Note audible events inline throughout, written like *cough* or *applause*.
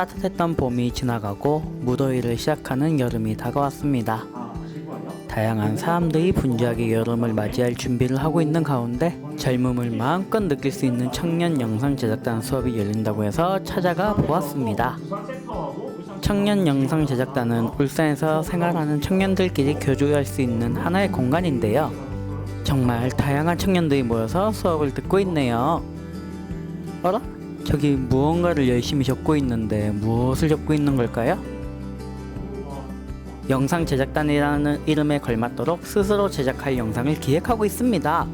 따뜻했던 봄이 지나가고 무더위를 시작하는 여름이 다가왔습니다. 다양한 사람들이 분주하게 여름을 맞이할 준비를 하고 있는 가운데 젊음을 마음껏 느낄 수 있는 청년 영상 제작단 수업이 열린다고 해서 찾아가 보았습니다. 청년 영상 제작단은 울산에서 생활하는 청년들끼리 교류할 수 있는 하나의 공간인데요. 정말 다양한 청년들이 모여서 수업을 듣고 있네요. 어라? 저기 무언가를 열심히 적고 있는데 무엇을 적고 있는 걸까요? 영상 제작단이라는 이름에 걸맞도록 스스로 제작할 영상을 기획하고 있습니다.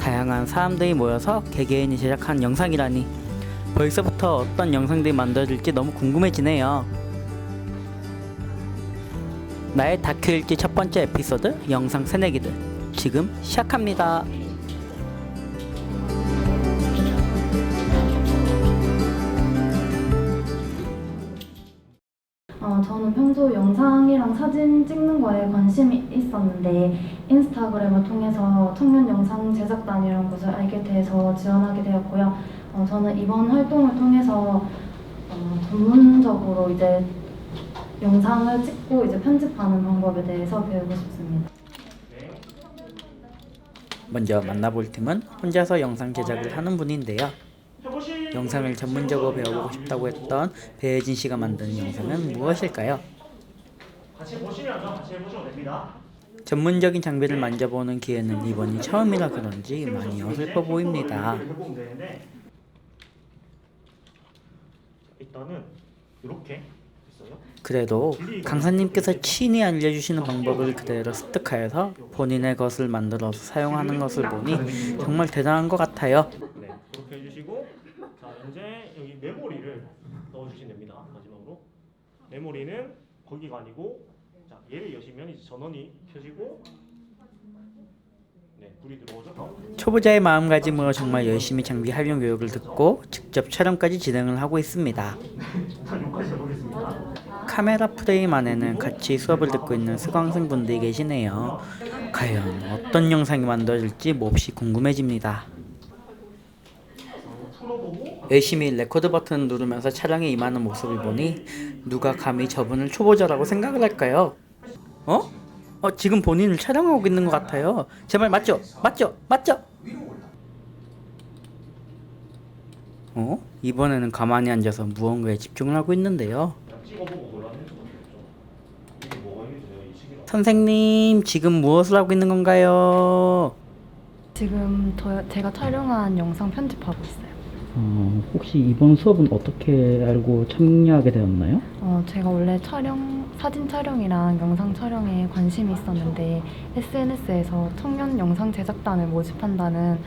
다양한 사람들이 모여서 개개인이 제작한 영상이라니 벌써부터 어떤 영상들이 만들어질지 너무 궁금해지네요. 나의 다큐 읽기 첫 번째 에피소드 영상 새내기들 지금 시작합니다. 어, 저는 평소 영상이랑 사진 찍는 거에 관심이 있었는데 인스타그램을 통해서 청년 영상 제작단이라는 곳을 알게 돼서 지원하게 되었고요. 어, 저는 이번 활동을 통해서 어, 전문적으로 이제 영상을 찍고 이제 편집하는 방법에 대해서 배우고 싶습니다. 먼저 만나볼 팀은 혼자서 영상 제작을 하는 분인데요. 영상을 전문적으로 배워보고 싶다고 했던 배혜진 씨가 만든 영상은 무엇일까요? 전문적인 장비를 만져보는 기회는 이번이 처음이라 그런지 많이 어설퍼 보입니다. 일단은 이렇게. 그래도 강사님께서 친히 알려주시는 방법을 그대로 습득하여서 본인의 것을 만들어서 사용하는 것을 보니 정말 대단한 것 같아요. 네, 그렇게 해주시고 자 이제 여기 메모리를 넣어주시면 됩니다. 마지막으로 메모리는 거기가 아니고 자 얘를 여시면 이제 전원이 켜지고 네 불이 들어오죠. 초보자의 마음가짐으로 정말 열심히 장비 활용 교육을 듣고 직접 촬영까지 진행을 하고 있습니다. *laughs* 자 여기까지 해보겠습니다. 카메라 프레임 안에는 같이 수업을 듣고 있는 수강생분들이 계시네요. 과연 어떤 영상이 만들어질지 몹시 궁금해집니다. 열심히 레코드 버튼 누르면서 촬영에 임하는 모습을 보니 누가 감히 저분을 초보자라고 생각을 할까요? 어? 어 지금 본인을 촬영하고 있는 것 같아요. 제발 맞죠? 맞죠? 맞죠? 어? 이번에는 가만히 앉아서 무언가에 집중을 하고 있는데요. 그냥 찍어보고 골라내는 거죠. 이게 뭐가 있는지 내가 이 시기로 선생님, 지금 무엇을 하고 있는 건가요? 지금 저, 제가 촬영한 영상 편집하고 있어요. 어, 혹시 이번 수업은 어떻게 알고 참여하게 되었나요? 어, 제가 원래 촬영, 사진 촬영이랑 영상 촬영에 관심이 있었는데 SNS에서 청년 영상 제작단을 모집한다는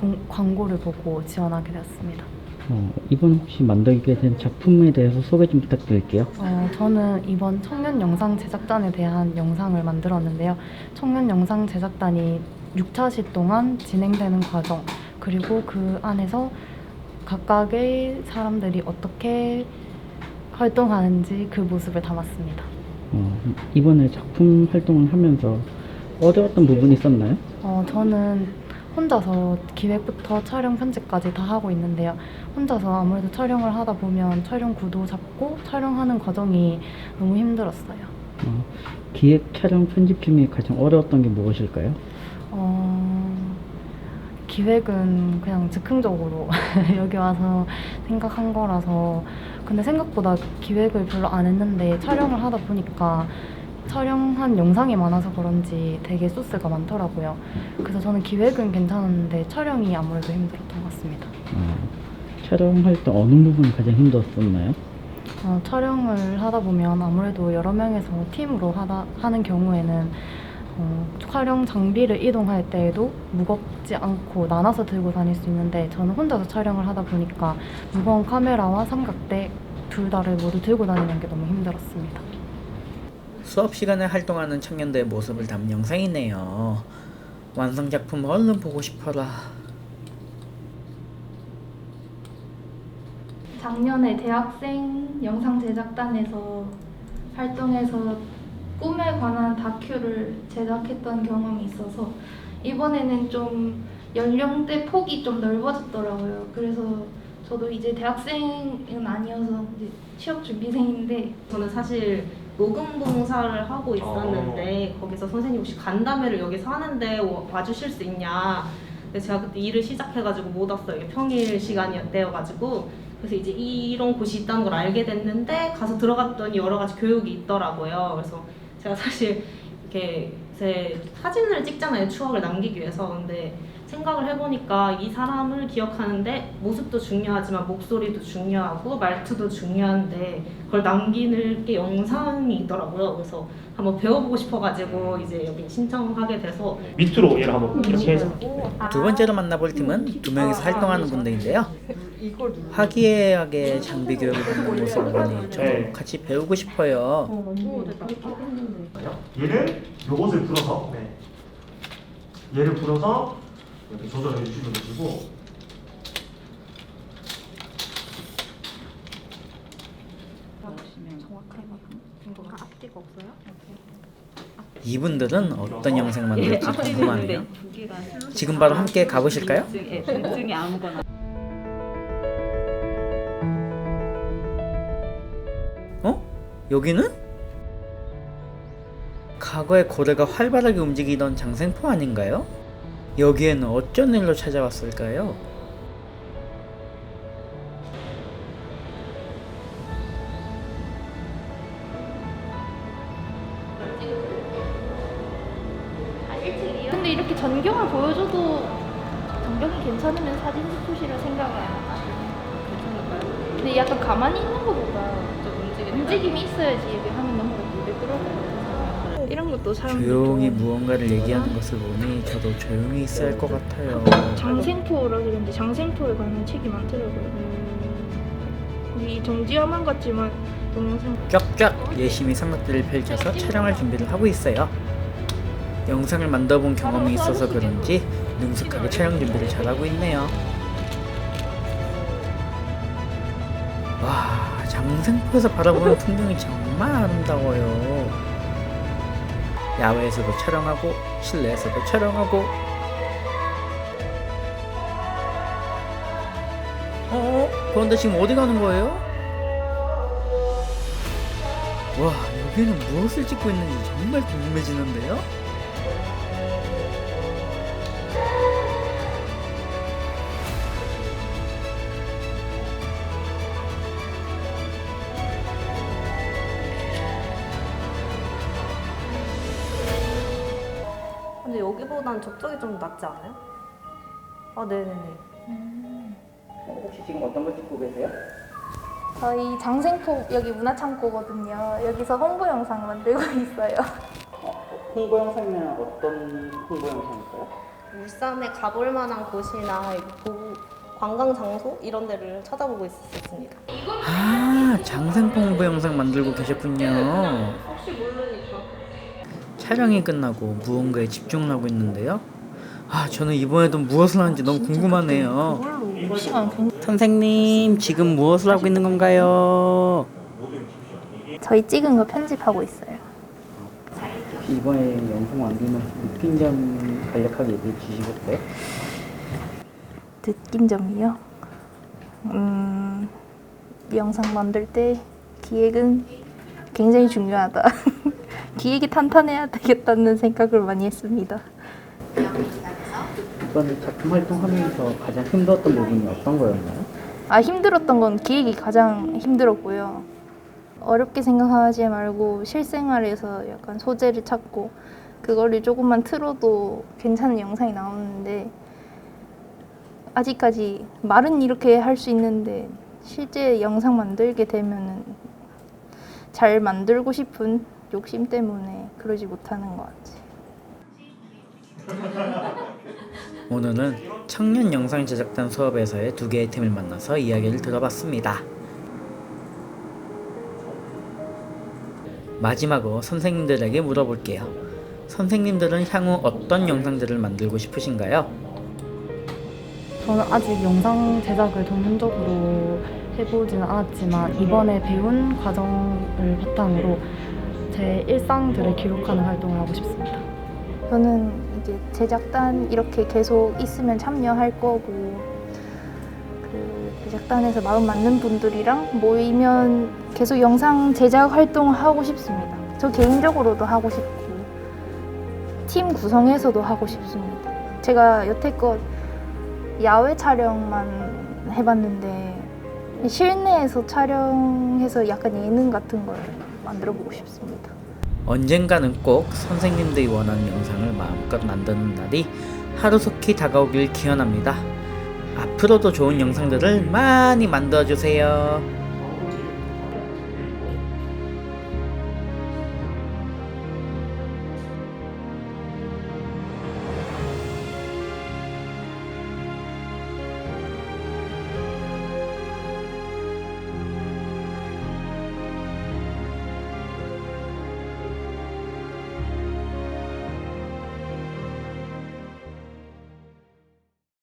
공- 광고를 보고 지원하게 되었습니다. 어, 이번 혹시 만들게 된 작품에 대해서 소개 좀 부탁드릴게요. 어, 저는 이번 청년 영상 제작단에 대한 영상을 만들었는데요. 청년 영상 제작단이 6차 시 동안 진행되는 과정, 그리고 그 안에서 각각의 사람들이 어떻게 활동하는지 그 모습을 담았습니다. 어, 이번에 작품 활동을 하면서 어려웠던 부분이 있었나요? 어, 저는 혼자서 기획부터 촬영 편집까지 다 하고 있는데요. 혼자서 아무래도 촬영을 하다 보면 촬영 구도 잡고 촬영하는 과정이 너무 힘들었어요. 어, 기획, 촬영, 편집 중에 가장 어려웠던 게 무엇일까요? 어, 기획은 그냥 즉흥적으로 *laughs* 여기 와서 생각한 거라서 근데 생각보다 기획을 별로 안 했는데 촬영을 하다 보니까 촬영한 영상이 많아서 그런지 되게 소스가 많더라고요. 그래서 저는 기획은 괜찮았는데 촬영이 아무래도 힘들었던 것 같습니다. 어, 촬영할 때 어느 부분이 가장 힘들었었나요? 어, 촬영을 하다 보면 아무래도 여러 명에서 팀으로 하다, 하는 경우에는 어, 촬영 장비를 이동할 때에도 무겁지 않고 나눠서 들고 다닐 수 있는데 저는 혼자서 촬영을 하다 보니까 무거운 카메라와 삼각대 둘 다를 모두 들고 다니는 게 너무 힘들었습니다. 수업 시간에 활동하는 청년들의 모습을 담은 영상이네요. 완성 작품 얼른 보고 싶어라. 작년에 대학생 영상 제작단에서 활동해서 꿈에 관한 다큐를 제작했던 경험이 있어서 이번에는 좀 연령대 폭이 좀 넓어졌더라고요. 그래서 저도 이제 대학생은 아니어서 이제 취업 준비생인데 저는 사실 녹음 봉사를 하고 있었는데 거기서 선생님 혹시 간담회를 여기서 하는데 와- 와주실 수 있냐? 근데 제가 그때 일을 시작해가지고 못 왔어요. 이게 평일 시간이었대여가지고. 그래서 이제 이런 곳이 있다는 걸 알게 됐는데 가서 들어갔더니 여러 가지 교육이 있더라고요. 그래서 제가 사실 이렇게 제 사진을 찍잖아요. 추억을 남기기 위해서. 근데 생각을 해보니까 이 사람을 기억하는데 모습도 중요하지만 목소리도 중요하고 말투도 중요한데 그걸 남기는 게 영상이 있더라고요. 그래서 한번 배워보고 싶어가지고 이제 여기 신청하게 돼서 밑으로 얘를 한번 이렇게 해서. 두 번째로 만나볼 팀은 두 명이서 활동하는 분들인데요. 화기애애하게 장비 교육을 받는 모습을 보니 저도 같이 배우고 싶어요. 얘는 요것을 불어서 네. 얘를 불어서 이렇게 조절해 주시면 되시고 이분들은 어떤 영상 만들지 궁금하네요. 지금 바로 함께 가보실까요? 어? 여기는? 과거에 고래가 활발하게 움직이던 장생포 아닌가요? 여기에는 어쩐 일로 찾아왔을까요? 근데 이렇게 전경을 보여줘도 전경이 괜찮으면 사진 스포시라 생각을 안. 근데 약간 가만히 있는 것보다 움직임이 있어야지 이게 화면 너무 매끄러워요. 이런 것도 사람들이 조용히 좀 무언가를 얘기하는 것을 보니 저도 조용히 있어야 할 것 같아요. 장생포라 그러는데 장생포에 관한 책이 많더라고요. 이 정지화만 같지만 동영상 쫙쫙 열심히 삼각대를 펼쳐서 촬영할 준비를 하고 있어요. 영상을 만들어본 경험이 있어서 그런지 능숙하게 촬영 준비를 잘하고 있네요. 와, 장생포에서 바라보는 풍경이 정말 아름다워요. 야외에서도 촬영하고 실내에서도 촬영하고 어? 그런데 지금 어디 가는 거예요? 와 여기는 무엇을 찍고 있는지 정말 궁금해지는데요? 여기보단 저쪽이 좀 낫지 않아요? 아 네네네 혹시 지금 어떤 걸 찍고 계세요? 저희 장생포 여기 문화창고거든요. 여기서 홍보 영상 만들고 *laughs* 있어요. 홍보 영상이면 어떤 홍보 영상일까요? 울산에 가볼 만한 곳이나 보- 관광 장소 이런 데를 찾아보고 있었습니다. 아 장생포 홍보 영상 만들고 계셨군요 혹시 모르니까. 촬영이 끝나고 무언가에 집중하고 있는데요 아 저는 이번에도 무엇을 하는지 너무 궁금하네요 선생님 지금 무엇을 하고 있는 건가요? 저희 찍은 거 편집하고 있어요. 이번에 영상 만들면서 느낀 점 간략하게 얘기해 주시겠어요? 느낀 점이요? 음, 이 영상 만들 때 기획은 굉장히 중요하다. *laughs* 기획이 탄탄해야 되겠다는 생각을 많이 했습니다. 이번 작품 활동하면서 가장 힘들었던 부분이 어떤 거였나요? 아, 힘들었던 건 기획이 가장 힘들었고요. 어렵게 생각하지 말고 실생활에서 약간 소재를 찾고 그거를 조금만 틀어도 괜찮은 영상이 나오는데 아직까지 말은 이렇게 할 수 있는데 실제 영상 만들게 되면은 잘 만들고 싶은 욕심 때문에 그러지 못하는 것 같아요. 오늘은 청년 영상 제작단 수업에서의 두 개의 팀을 만나서 이야기를 들어봤습니다. 마지막으로 선생님들에게 물어볼게요. 선생님들은 향후 어떤 영상들을 만들고 싶으신가요? 저는 아직 영상 제작을 전문적으로 해보지는 않았지만 이번에 배운 과정을 바탕으로 제 일상들을 기록하는 활동을 하고 싶습니다. 저는 이제 제작단 이렇게 계속 있으면 참여할 거고 그 제작단에서 마음 맞는 분들이랑 모이면 계속 영상 제작 활동을 하고 싶습니다. 저 개인적으로도 하고 싶고 팀 구성에서도 하고 싶습니다. 제가 여태껏 야외 촬영만 해봤는데 실내에서 촬영해서 약간 예능 같은 걸 만들어 보고 싶습니다. 언젠가는 꼭 선생님들이 원하는 영상을 마음껏 만드는 날이 하루속히 다가오길 기원합니다. 앞으로도 좋은 영상들을 많이 만들어주세요.